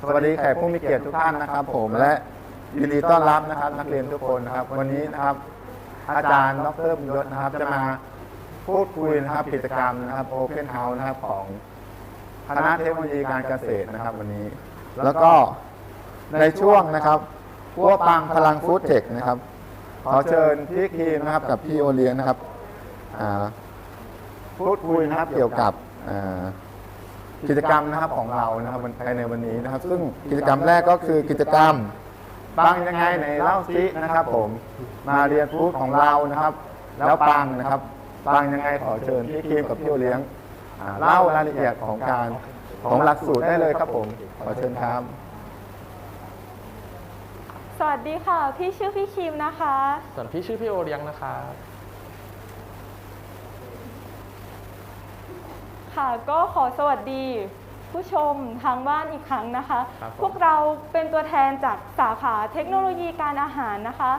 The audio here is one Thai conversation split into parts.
สวัสดีแขกผู้มีเกียรติทุกท่านนะครับ ผมและยินดีต้อนรับนะครับ นักเรียนทุกคนนะครับ วันนี้นะครับ อาจารย์ดรบุญยศนะครับ จะมาพูดคุยนะครับกิจกรรมนะครับ Open House นะครับของคณะเทคโนโลยีการเกษตรนะครับ วันนี้ แล้วก็ในช่วงนะครับพัวปังพลังฟู้ดเทคนะครับ ขอเชิญพี่คีมนะครับกับพี่โอเลียงนะครับพูดคุยนะครับเกี่ยวกับอ่า กิจกรรมนะครับของเรานะครับภายในวันนี้นะครับ ซึ่งกิจกรรมแรกก็คือกิจกรรมปังยังไงในเล่าซินะครับ ผมมาเรียนรู้ของเรานะครับ แล้วปังนะครับปังยังไงขอเชิญพี่ครีมกับพี่โอเลี้ยงอ่าเล่ารายละเอียดของการของหลักสูตรได้เลยครับผมขอเชิญครับ สวัสดีค่ะ พี่ชื่อพี่คิมนะคะ ส่วนพี่ชื่อพี่โอเลี้ยงนะครั ค่ะก็ขอสวัสดีผู้ชมทางบ้านอีกครั้งนะคะ ครับผม พวกเราเป็นตัวแทนจากสาขาเทคโนโลยีการอาหารนะคะ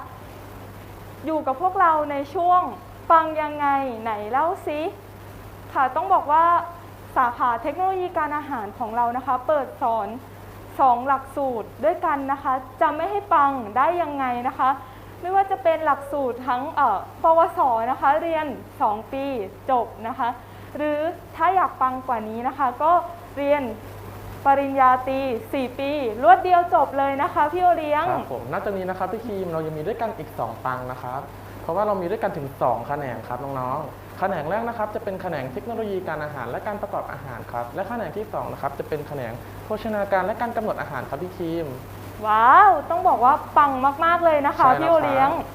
อยู่กับพวกเราในช่วงฟังยังไงไหนเล่าซิค่ะต้องบอกว่าสาขาเทคโนโลยีการอาหารของเรานะคะ เปิดสอนสองหลักสูตรด้วยกันนะคะจะไม่ให้ปังได้ยังไงนะคะ ไม่ว่าจะเป็นหลักสูตรทั้งเอ่อปวสนะคะ เรียน 2 ปีจบนะคะ หรือถ้าอยากปังกว่านี้นะคะ ก็เรียนปริญญาตรี4 ปี รวดเดียวจบเลยนะคะพี่โอเลี้ยง ครับผมนอกจากนี้นะครับพี่ครีมเรายังมีด้วยกันอีก 2 ปังนะครับ เพราะว่าเรามีด้วยกันถึง 2 แขนงครับน้องๆ แขนงแรกนะครับจะเป็นแขนงเทคโนโลยีการอาหารและการประกอบอาหารครับ และแขนงที่2นะครับจะเป็นแขนงโภชนาการและการกำหนดอาหารครับพี่ครีม ว้าว ต้องบอกว่าปังมากๆเลยนะคะใช่แล้วพี่โอเลี้ยงเอ่อ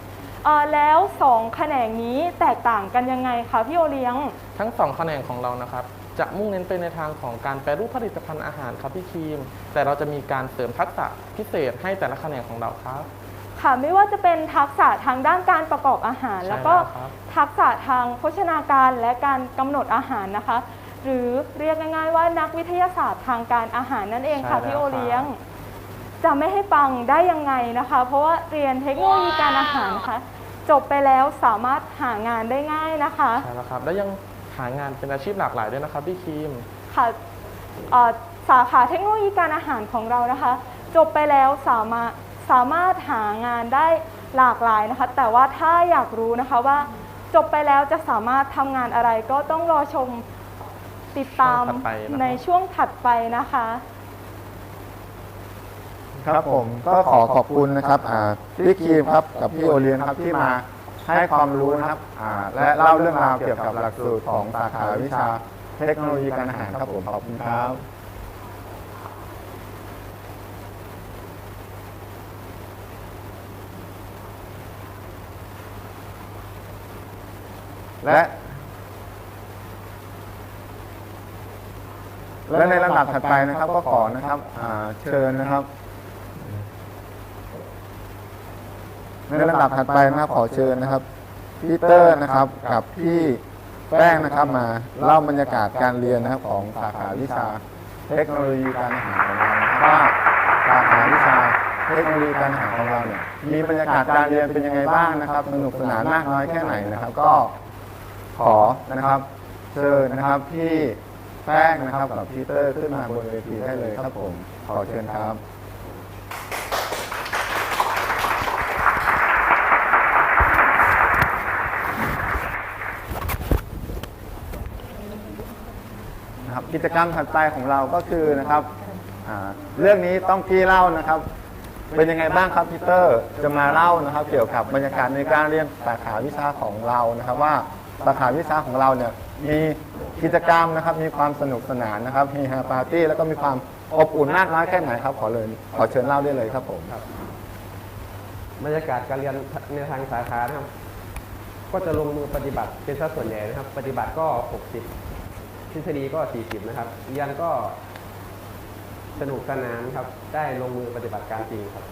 แล้วสองแขนงนี้แตกต่างกันยังไงคะพี่โอเลี้ยง ทั้ง2แขนงของเรานะครับจะมุ่งเน้นไปในทางของการแปรรูปผลิตภัณฑ์อาหารครับพี่ครีม แต่เราจะมีการเสริมทักษะพิเศษให้แต่ละแขนงของเราครับค่ะไม่ว่าจะเป็นทักษะทางด้านการประกอบอาหารใช่แล้วก็แล้วครับทักษะทางโภชนาการและการกำหนดอาหารนะคะ หรือเรียกง่ายๆว่านักวิทยาศาสตร์ทางการอาหารนั่นเองค่ะใช่แล้วพี่โอเลี้ยงครับจะไม่ให้ปังได้ยังไงนะคะ เพราะว่าเรียนเทคโนโลยีการอาหารนะคะ จบไปแล้วสามารถหางานได้ง่ายนะคะ ใช่แล้วครับ และยังหางานเป็นอาชีพหลากหลายด้วยนะครับพี่ครีม ค่ะเอ่อสาขาเทคโนโลยีการอาหารของเรานะคะ จบไปแล้วสามารถสามารถหางานได้หลากหลายนะคะ แต่ว่าถ้าอยากรู้นะคะว่าจบไปแล้วจะสามารถทำงานอะไรก็ต้องรอชมติดตามช่วงถัดไปนะครับ ในช่วงถัดไปนะคะ ครับผมก็ขอขอบคุณนะครับอ่าพี่ครีมครับกับพี่โอเลี้ยงนะครับที่มาให้ความรู้นะครับอ่าและเล่าเรื่องราวเกี่ยวกับหลักสูตรของสาขาวิชาเทคโนโลยีการอาหารครับผมขอบคุณครับและและในลำดับถัดไปนะครับก็ขอนะครับอ่าเชิญนะครับ ในลำดับถัดไปนะครับขอเชิญนะครับพี่เตอร์นะครับกับพี่แป้งนะครับมาเล่าบรรยากาศการเรียนนะครับของสาขาวิชา เทคโนโลยีการอาหารของเรานะครับว่าสาขาวิชาเทคโนโลยีการอาหารของเราเนี่ยมีบรรยากาศการเรียนเป็นยังไงบ้างนะครับสนุกสนานมากน้อยแค่ไหนนะครับ ก็ขอนะครับ เชิญนะครับพี่แป้งนะครับกับพี่เตอร์ขึ้นมาบนเวทีได้เลยครับผมขอเชิญครับ นะครับกิจกรรมถัดไปของเราก็คือนะครับอ่าเรื่องนี้ต้องพี่เล่านะครับ เป็นยังไงบ้างครับพีเตอร์จะมาเล่านะครับ เกี่ยวกับบรรยากาศในการเรียนสาขาวิชาของเรานะครับ ว่าสาขาวิชาของเราเนี่ยมีกิจกรรมนะครับ มีความสนุกสนานนะครับมีฮาปาร์ตี้แล้วก็มีความอบอุ่นมากน้อยแค่ไหนครับขอเลยขอเชิญเล่าได้เลยครับผม บรรยากาศการเรียนในทางสาขานะครับ ก็จะลงมือปฏิบัติเป็นสัดส่วนใหญ่นะครับ ปฏิบัติก็ 60 ทฤษฎีก็ 40 นะครับ เรียนก็สนุกสนานครับ ได้ลงมือปฏิบัติการจริงครับ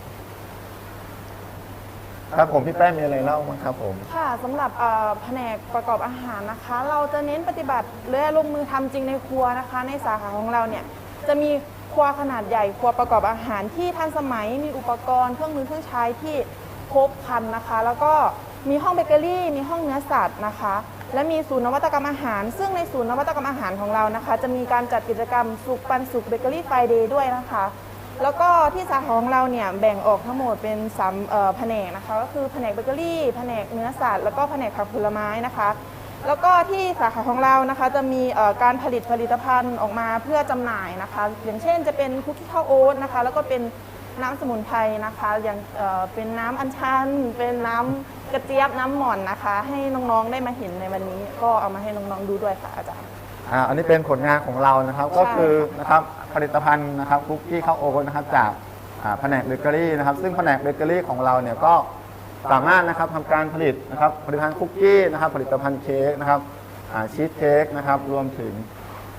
ครับผมพี่แป้งมีอะไรเล่าบ้างครับผม ค่ะสำหรับเอ่อแผนกประกอบอาหารนะคะ เราจะเน้นปฏิบัติและลงมือทำจริงในครัวนะคะ ในสาขาของเราเนี่ยจะมีครัวขนาดใหญ่ครัวประกอบอาหารที่ทันสมัยมีอุปกรณ์เครื่องมือเครื่องใช้ที่ครบครันนะคะ แล้วก็มีห้องเบเกอรี่ มีห้องเนื้อสัตว์นะคะ และมีศูนย์นวัตกรรมอาหาร ซึ่งในศูนย์นวัตกรรมอาหารของเรานะคะ จะมีการจัดกิจกรรมสุกปันสุกเบเกอรี่ไฟเดย์ด้วยนะคะ แล้วก็ที่สาขาของเราเนี่ยแบ่งออกทั้งหมดเป็นสามแผนกนะคะ ก็คือแผนกเบเกอรี่แผนกเนื้อสัตว์แล้วก็แผนกผักผลไม้นะคะ แล้วก็ที่สาขาของเรานะคะจะมีการผลิตผลิตภัณฑ์ออกมาเพื่อจำหน่ายนะคะ อย่างเช่นจะเป็นคุกกี้ข้าวโอ๊ตนะคะ แล้วก็เป็นน้ำสมุนไพรนะคะ อย่างเอ่อเป็นน้ำอัญชัน เป็นน้ำ กระเจี๊ยบน้ำหม่อนนะคะ ให้น้องๆได้มาเห็นในวันนี้ ก็เอามาให้น้องๆดูด้วยค่ะอาจารย์ อ่าอันนี้เป็นผลงานของเรานะครับก็คือนะครับผลิตภัณฑ์นะครับคุกกี้ข้าวโอ๊ตนะครับจากอ่าแผนกเบเกอรี่นะครับซึ่งแผนกเบเกอรี่ของเราเนี่ยก็สามารถนะครับทำการผลิตนะครับผลิตภัณฑ์คุกกี้นะครับผลิตภัณฑ์เค้กนะครับอ่าชีสเค้กนะครับรวมถึง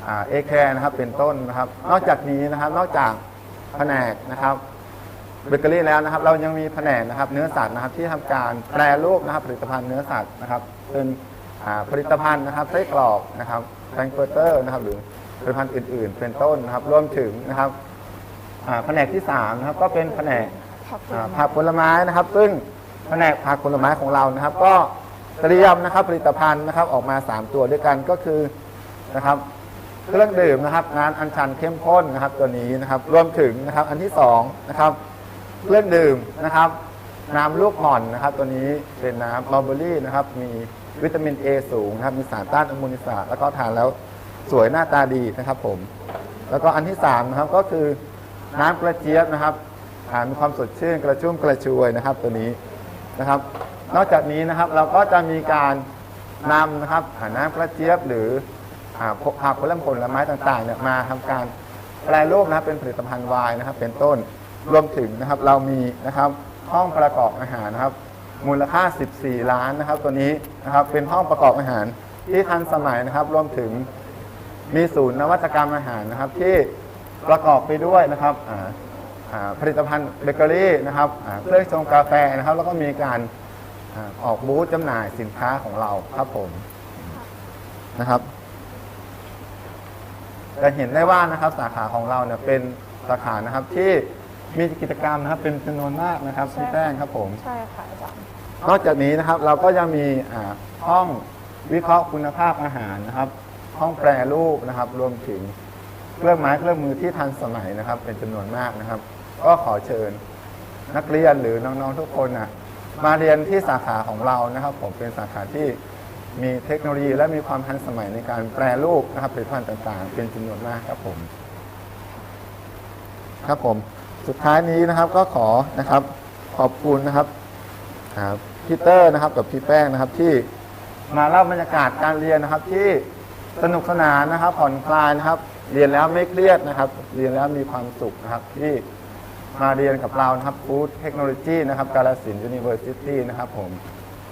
อ่าเอแคร์นะครับเป็นต้นนะครับ นอกจากนี้นะครับนอกจากแผนกนะครับ เบเกอรี่แล้วนะครับ เรายังมีแผนกนะครับเนื้อสัตว์นะครับที่ทำการแปรรูปนะครับผลิตภัณฑ์เนื้อสัตว์นะครับเป็นอ่าผลิตภัณฑ์นะครับไส้กรอกนะครับแฟรงก์เฟิร์เตอร์นะครับหรือผลิตภัณฑ์อื่น ๆ เป็นต้นนะครับรวมถึงนะครับอ่าแผนกที่สามนะครับก็เป็นแผนกผักผลอ่าไม้ผักผลไม้นะครับ ซึ่งแผนกผักผลไม้ของเรานะครับ ก็เตรียมนะครับผลิตภัณฑ์นะครับออกมา 3 ตัวด้วยกันก็คือนะครับเครื่องดื่มนะครับน้ำอัญชันเข้มข้นนะครับตัวนี้นะครับรวมถึงนะครับอันที่2นะครับ เครื่องดื่มนะครับ น้ำลูกห่อนนะครับ ตัวนี้เป็นน้ำมอลเบอรี่นะครับ มีวิตามิน A สูงนะครับ มีสารต้านอนุมูลอิสระแล้วก็ทานแล้วสวยหน้าตาดีนะครับ ผม แล้วก็อันที่3นะครับก็คือน้ำกระเจี๊ยบนะครับมีความสดชื่นกระชุ่มกระชวยนะครับ ตัวนี้นะครับ นอกจากนี้นะครับเราก็จะมีการนำนะครับน้ำกระเจี๊ยบหรือผักผลไม้ต่างๆเนี่ยมาทำการแปรรูปนะครับเป็นผลิตภัณฑ์วน์นะครับ เป็นต้น รวมถึงนะครับเรามีนะครับห้องประกอบอาหารนะครับ มูลค่า 14 ล้านนะครับ ตัวนี้นะครับเป็นห้องประกอบอาหารที่ทันสมัยนะครับ รวมถึงมีศูนย์นวัตกรรมอาหารนะครับ ที่ประกอบไปด้วยนะครับผลิตภัณฑ์เบเกอรี่นะครับเครื่องชงกาแฟนะครับ แล้วก็มีการออกบูธจำหน่ายสินค้าของเราครับผมนะครับจะเห็นได้ว่านะครับสาขาของเราเนี่ยเป็นสาขานะครับที่ มีกิจกรรมนะครับเป็นจำนวนมากนะครับพี่แป้งครับผม ใช่ค่ะอาจารย์ นอกจากนี้นะครับเราก็ยังมีอ่าห้องวิเคราะห์คุณภาพอาหารนะครับ ห้องแปรรูปนะครับ รวมถึงเครื่องไม้เครื่องมือที่ทันสมัยนะครับ เป็นจำนวนมากนะครับ ก็ขอเชิญนักเรียนหรือน้องๆทุกคนนะมาเรียนที่สาขาของเรานะครับ ผมเป็นสาขาที่มีเทคโนโลยี และมีความทันสมัยในการแปรรูปนะครับผลิตภัณฑ์ต่างๆ เป็นจำนวนมากครับผม ครับผม สุดท้ายนี้นะครับก็ขอนะครับขอบคุณนะครับครับพี่เตอร์นะครับกับพี่แป้งนะครับที่มาเล่าบรรยากาศการเรียนนะครับที่สนุกสนานนะครับผ่อนคลายนะครับ เรียนแล้วไม่เครียดนะครับ เรียนแล้วมีความสุขนะครับที่มาเรียนกับเรานะครับฟู้ดเทคโนโลยีนะครับกาลสินยูนิเวอร์ซิตี้นะครับผม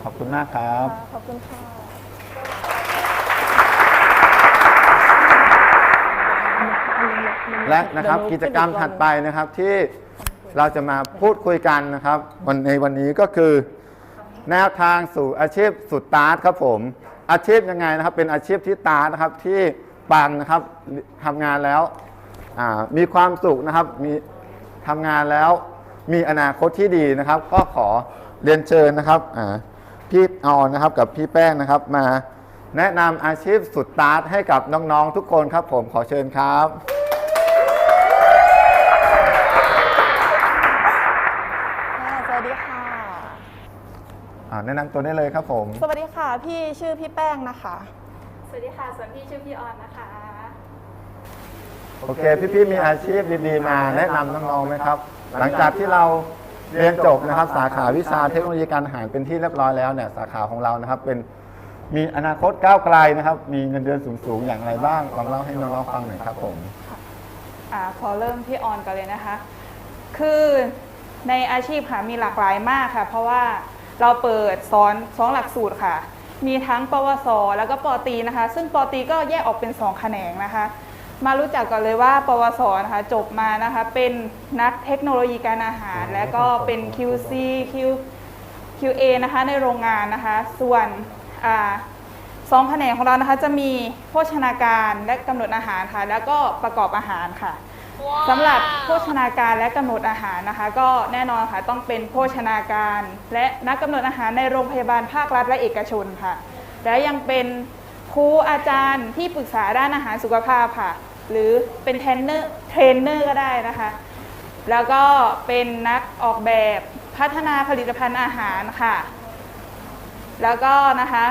ขอบคุณมากครับ ขอบคุณค่ะ และนะครับกิจกรรมถัดไปนะครับที่เราจะมาพูดคุยกันนะครับ วันในวันนี้ก็คือ แนวทางสู่อาชีพสุดตาร์ทครับผม อาชีพยังไงนะครับ เป็นอาชีพที่ตาร์ทนะครับที่ปังนะครับทำงานแล้วอ่ามีความสุขนะครับมีทำงานแล้วมีอนาคตที่ดีนะครับ ก็ขอเรียนเชิญนะครับอ่าพี่ออนนะครับกับพี่แป้งนะครับมาแนะนำอาชีพสุดตาร์ทให้กับน้องๆทุกคนครับผมขอเชิญครับ ค่ะสวัสดีค่ะ อ่า แนะนำตัวได้เลยครับผม สวัสดีค่ะ พี่ชื่อพี่แป้งนะคะ สวัสดีค่ะส่วนพี่ชื่อพี่ออนนะคะ โอเค พี่ๆมีอาชีพดีๆมาแนะนำน้องๆไหมครับ หลังจากที่เราเรียนจบนะครับ สาขาวิชาเทคโนโลยีการอาหารเป็นที่เรียบร้อยแล้วเนี่ยสาขาของเรานะครับเป็นมีอนาคตก้าวไกลนะครับ มีเงินเดือนสูงๆอย่างไรบ้างลองเล่าให้น้องๆฟังหน่อยครับผม อ่าขอเริ่มที่ออนกันเลยนะคะ คือในอาชีพค่ะมีหลากหลายมากค่ะ เพราะว่า เราเปิดสอนสองหลักสูตรค่ะ มีทั้งปวส แล้วก็ปอตีนะคะ ซึ่งปอตีก็แยกออกเป็นสองแขนงนะคะ มารู้จักกันเลยว่า ปวสนะคะจบมานะคะเป็นนักเทคโนโลยีการอาหาร และก็เป็น QC Q QA นะคะในโรงงานนะคะ ส่วนอ่าสองแผนกของเรานะคะจะมีโภชนาการและกำหนดอาหารค่ะ แล้วก็ประกอบอาหารค่ะ สำหรับโภชนาการและกำหนดอาหารนะคะ ก็แน่นอนค่ะต้องเป็นโภชนาการ และนักกำหนดอาหารในโรงพยาบาลภาครัฐและเอกชนค่ะ และยังเป็นครูอาจารย์ที่ปรึกษาด้านอาหารสุขภาพค่ะ หรือเป็นเทรนเนอร์เทรนเนอร์ก็ได้นะคะ แล้วก็เป็นนักออกแบบพัฒนาผลิตภัณฑ์อาหารค่ะ แล้วก็นะคะ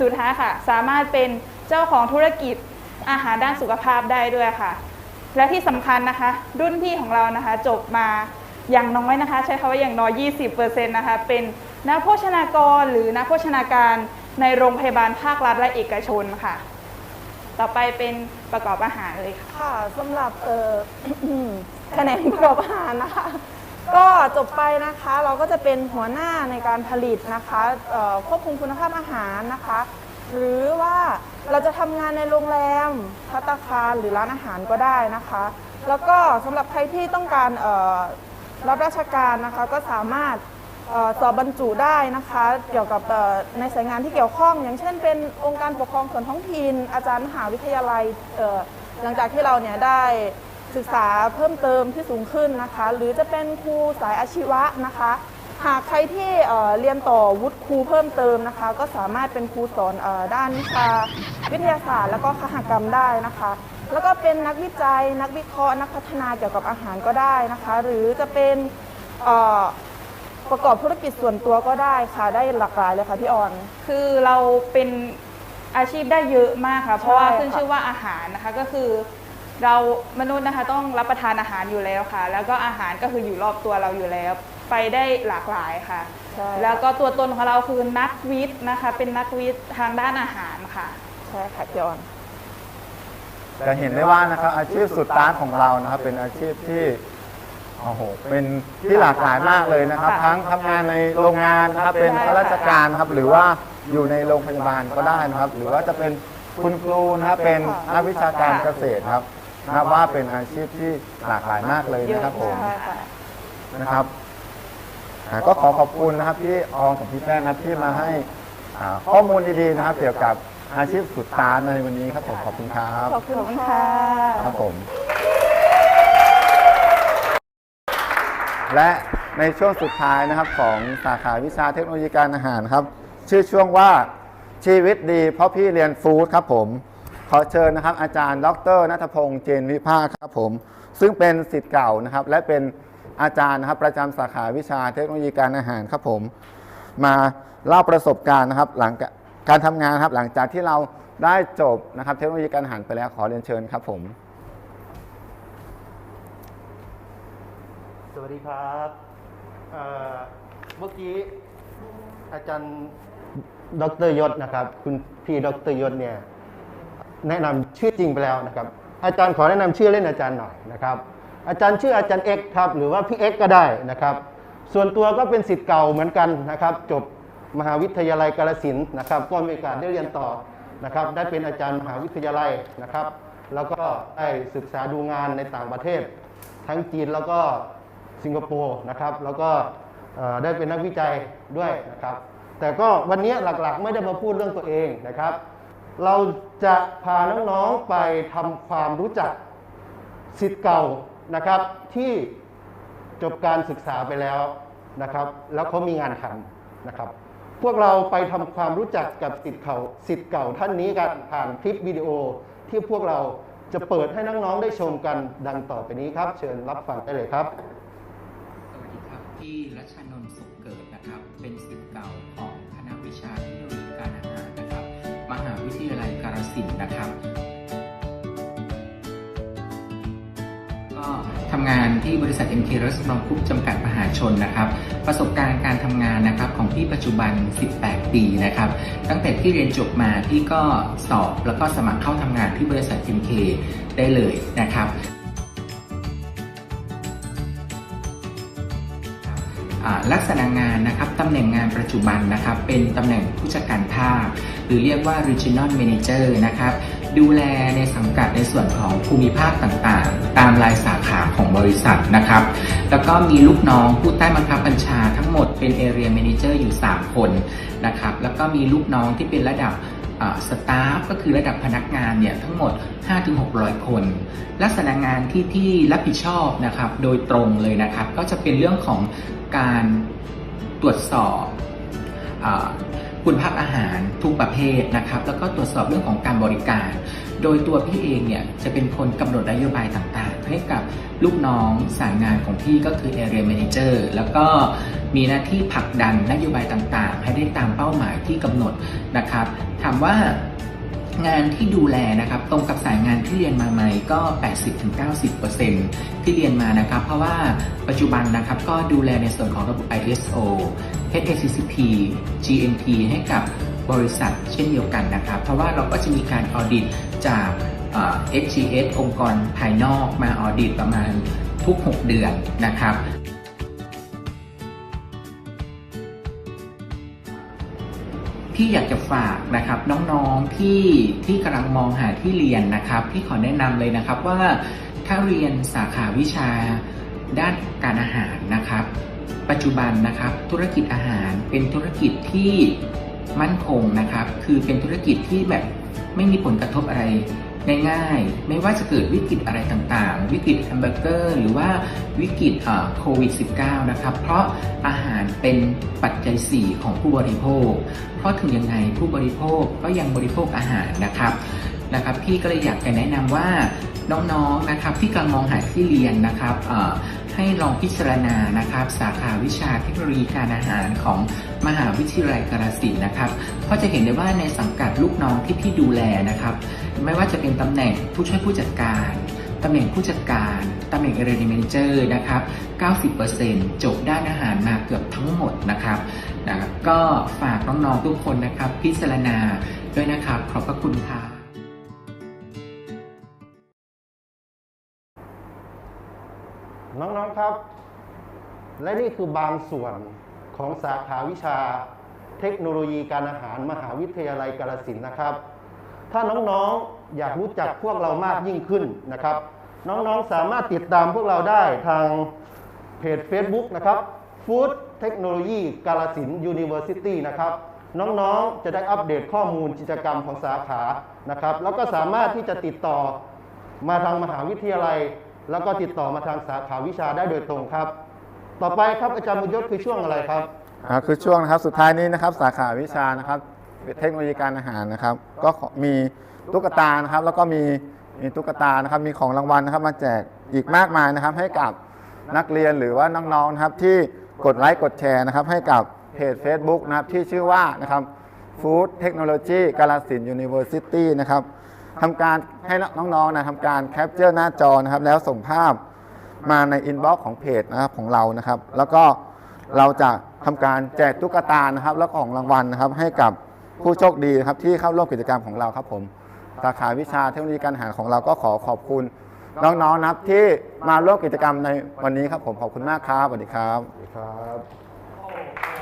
สุดท้ายค่ะ สามารถเป็นเจ้าของธุรกิจอาหารด้านสุขภาพได้ด้วยค่ะ และที่สำคัญนะคะ รุ่นพี่ของเรานะคะ จบมาอย่างน้อยนะคะ ใช้คำว่าอย่างน้อย 20%นะคะ เป็นนักโภชนากรหรือนักโภชนาการในโรงพยาบาลภาครัฐและเอกชนค่ะ ต่อไปเป็นประกอบอาหารเลยค่ะค่ะสำหรับเออแขนประกอบอาหารนะคะ ก็จบไปนะคะเราก็จะเป็นหัวหน้าในการผลิตนะคะควบคุมคุณภาพอาหารนะคะ หรือว่า เราจะทำงานในโรงแรมพัตตาคารหรือร้านอาหารก็ได้นะคะ แล้วก็สำหรับใครที่ต้องการรับราชการนะคะก็สามารถสอบบรรจุได้นะคะ เกี่ยวกับในสายงานที่เกี่ยวข้อง อย่างเช่นเป็นองค์การปกครองส่วนท้องถิ่นอาจารย์มหาวิทยาลัยหลังจากที่เราเนี่ยได้ศึกษาเพิ่มเติมที่สูงขึ้นนะคะ หรือจะเป็นครูสายอาชีวะนะคะ หากใครที่เอ่อเรียนต่อวุฒิครูเพิ่มเติมนะคะ ก็สามารถเป็นครูสอนเออด้านวิชาวิทยาศาสตร์ แล้วก็คหกรรมได้นะคะ แล้วก็เป็นนักวิจัย นักวิเคราะห์นักพัฒนาเกี่ยวกับอาหารก็ได้นะคะ หรือจะเป็นเอ่อประกอบธุรกิจส่วนตัวก็ได้ค่ะได้หลากหลายเลยค่ะพี่ออน คือเราเป็นอาชีพได้เยอะมากค่ะ เพราะว่าใช่ค่ะขึ้นชื่อว่าอาหารนะคะก็คือเรามนุษย์นะคะต้องรับประทานอาหารอยู่แล้วค่ะ แล้วก็อาหารก็คืออยู่รอบตัวเราอยู่แล้ว ไปได้หลากหลายค่ะ ใช่แล้วก็ตัวตนของเราคือนักวิทย์นะคะ เป็นนักวิทย์ทางด้านอาหารค่ะ ใช่ค่ะพี่ออน จะเห็นได้ว่านะครับอาชีพสุดตาร์ทของเรานะครับ เป็นอาชีพที่โอ้โหเป็นที่หลากหลายมากเลยนะครับ ค่ะทั้งทำงานในโรงงานนะครับเป็นใช่ข้าราชการนะครับหรือว่าอยู่ในโรงพยาบาลก็ได้นะครับ หรือว่าจะเป็นคุณครูนะครับเป็นนักวิชาการเกษตรครับนับว่าเป็นอาชีพที่หลากหลายมากเลยนะครับผมใช่ค่ะนะครับอ่า ก็ขอขอบคุณนะครับพี่อองกับพี่แป้งนะครับที่มาให้อ่าข้อมูลดีๆนะครับ เกี่ยวกับอาชีพสุดตาร์ทในวันนี้ครับผมขอบคุณครับขอบคุณค่ะ ครับผม และในช่วงสุดท้ายนะครับของสาขาวิชาเทคโนโลยีการอาหารครับ ชื่อช่วงว่าชีวิตดีเพราะพี่เรียนฟู้ดครับผมขอเชิญนะครับอาจารย์ ดรนัทพงษ์เจนวิภาคครับผม ซึ่งเป็นสิทธิ์เก่านะครับ และเป็น อาจารย์นะครับประจำสาขาวิชาเทคโนโลยีการอาหารครับผม มาเล่าประสบการณ์นะครับหลังจากการทำงานครับหลังจากที่เราได้จบนะครับเทคโนโลยีการอาหารไปแล้วขอเรียนเชิญครับผม สวัสดีครับเอ่อเมื่อกี้อาจารย์ดรยศนะครับ คุณพี่ดรยศเนี่ยแนะนำชื่อจริงไปแล้วนะครับ อาจารย์ขอแนะนำชื่อเล่นอาจารย์หน่อยนะครับ อาจารย์ชื่ออาจารย์เอกครับหรือว่าพี่เอกก็ได้นะครับ ส่วนตัวก็เป็นสิทธิ์เก่าเหมือนกันนะครับ จบมหาวิทยาลัยกาฬสินนะครับ ก็มีโอกาสได้เรียนต่อนะครับ ได้เป็นอาจารย์มหาวิทยาลัยนะครับ แล้วก็ได้ศึกษาดูงานในต่างประเทศ ทั้งจีนแล้วก็สิงคโปร์นะครับ แล้วก็ได้เป็นนักวิจัยด้วยนะครับ แต่ก็วันนี้หลักๆ ไม่ได้มาพูดเรื่องตัวเองนะครับ เราจะพาน้องๆไปทำความรู้จักสิทธิ์เก่า นะครับที่จบการศึกษาไปแล้วนะครับ แล้วเขามีงานทำนะครับ พวกเราไปทำความรู้จักกับสิทธิ์เก่าสิทธิ์เก่าท่านนี้กันผ่านคลิปวิดีโอที่พวกเราจะเปิดให้น้องๆได้ชมกันดังต่อไปนี้ครับ เชิญรับฟังได้เลยครับสวัสดีครับพี่รัชนนท์สุขเกิดนะครับ เป็นศิษย์เก่าของคณะวิชาเทคโนโลยีการอาหารนะครับ มหาวิทยาลัยกาฬสินธุ์นะครับ ก็ทำงานที่บริษัท MK รัสนองคุปจำกัดมหาชนนะครับ ประสบการณ์การทำงานนะครับของพี่ปัจจุบัน 18 ปีนะครับ ตั้งแต่ที่เรียนจบมาพี่ก็สอบแล้วก็สมัครเข้าทำงานที่บริษัท MK ได้เลยนะครับลักษณะงานนะครับตำแหน่งงานปัจจุบันนะครับ เป็นตำแหน่งผู้จัดการภาคหรือเรียกว่า regional manager นะครับ ดูแลในสังกัดในส่วนของภูมิภาคต่างๆ ตามรายสาขาของบริษัทนะครับ แล้วก็มีลูกน้องผู้ใต้บังคับบัญชาทั้งหมดเป็น area manager อยู่ 3 คนนะครับ แล้วก็มีลูกน้องที่เป็นระดับสตาฟก็คือระดับพนักงานเนี่ยทั้งหมด 5-600 คน ลักษณะงานที่ที่รับผิดชอบนะครับโดยตรงเลยนะครับ ก็จะเป็นเรื่องของการตรวจสอบ คุณภาพอาหารทุกประเภทนะครับ แล้วก็ตรวจสอบเรื่องของการบริการ โดยตัวพี่เองเนี่ยจะเป็นคนกำหนดนโยบายต่างๆให้กับลูกน้องสายงานของพี่ก็คือ Area Manager แล้วก็มีหน้าที่ผลักดันนโยบายต่างๆ ให้ได้ตามเป้าหมายที่กำหนดนะครับ ถามว่า งานที่ดูแลนะครับตรงกับสายงานที่เรียนมาไหมก็ 80-90%ที่เรียนมานะครับ เพราะว่าปัจจุบันนะครับก็ดูแลในส่วนของระบบ ISO HACCP GMP ให้กับบริษัทเช่นเดียวกันนะครับ เพราะว่าเราก็จะมีการออดิตจาก SGS องค์กรภายนอกมาออดิตประมาณทุก 6 เดือนนะครับ ที่อยากจะฝากนะครับน้องๆที่ที่กำลังมองหาที่เรียนนะครับพี่ขอแนะนำเลยนะครับว่าถ้าเรียนสาขาวิชาด้านการอาหารนะครับ ปัจจุบันนะครับธุรกิจอาหารเป็นธุรกิจที่มั่นคงนะครับ คือเป็นธุรกิจที่แบบไม่มีผลกระทบอะไร ง่ายๆ ไม่ว่าจะเกิดวิกฤตอะไรต่างๆ วิกฤตแฮมเบอร์เกอร์หรือว่าวิกฤตเอ่อโควิด -19 นะครับ เพราะอาหารเป็นปัจจัย 4 ของผู้บริโภค เพราะถึงยังไงผู้บริโภคก็ยังบริโภคอาหารนะครับนะครับ พี่ก็เลยอยากจะแนะนำว่าน้องๆนะครับที่กำลังมองหาที่เรียนนะครับเอ่อ ให้ลองพิจารณานะครับ สาขาวิชาเทคโนโลยีการอาหารของมหาวิทยาลัยกาฬสินนะครับเพราะจะเห็นได้ว่าในสังกัดลูกน้องที่พี่ดูแลนะครับ ไม่ว่าจะเป็นตำแหน่งผู้ช่วยผู้จัดการตำแหน่งผู้จัดการ ตำแหน่งเอเรนเมนเจอร์นะครับ 90%จบด้านอาหารมาเกือบทั้งหมดนะครับนะก็ฝากน้องๆทุกคนนะครับ พิจารณาด้วยนะครับ ขอบพระคุณค่ะ น้องๆครับ และนี่คือบางส่วนของสาขาวิชาเทคโนโลยีการอาหารมหาวิทยาลัยกาฬสินนะครับ ถ้าน้องๆอยากรู้จักพวกเรามากยิ่งขึ้นนะครับ น้องๆสามารถติดตามพวกเราได้ทางเพจ Facebook นะครับ Food Technology กาฬสิน University นะครับ น้องๆจะได้อัปเดตข้อมูลกิจกรรมของสาขานะครับ แล้วก็สามารถที่จะติดต่อมาทางมหาวิทยาลัย แล้วก็ติดต่อมาทางสาขาวิชาได้โดยตรงครับ ต่อไปครับอาจารย์บุญยศคือช่วงอะไรครับอ่าคือช่วงนะครับสุดท้ายนี้นะครับสาขาวิชานะครับเทคโนโลยีการอาหารนะครับ ก็ขอมีตุ๊กตานะครับ แล้วก็มีมีตุ๊กตานะครับมีของรางวัลนะครับ มาแจกอีกมากมายนะครับ ให้กับนักเรียนหรือว่าน้องๆนะครับที่กดไลค์กดแชร์นะครับ ให้กับเพจ Facebook นะครับที่ชื่อว่านะครับ Food Technology กาลสิน University นะครับ ทำการให้น้องๆนะทำการแคปเจอร์หน้าจอนะครับ แล้วส่งภาพมาในอินบ็อกซ์ของเพจนะครับของเรานะครับ แล้วก็เราจะทำการแจกตุ๊กตานะครับ แล้วก็ของรางวัลนะครับ ให้กับผู้โชคดีนะครับที่เข้าร่วมกิจกรรมของเราครับผมสาขาวิชาเทคโนโลยีการอาหารของเราก็ขอขอบคุณ น้องๆนะครับที่มาร่วมกิจกรรมในวันนี้ครับผมขอบคุณมากครับสวัสดีครับครับ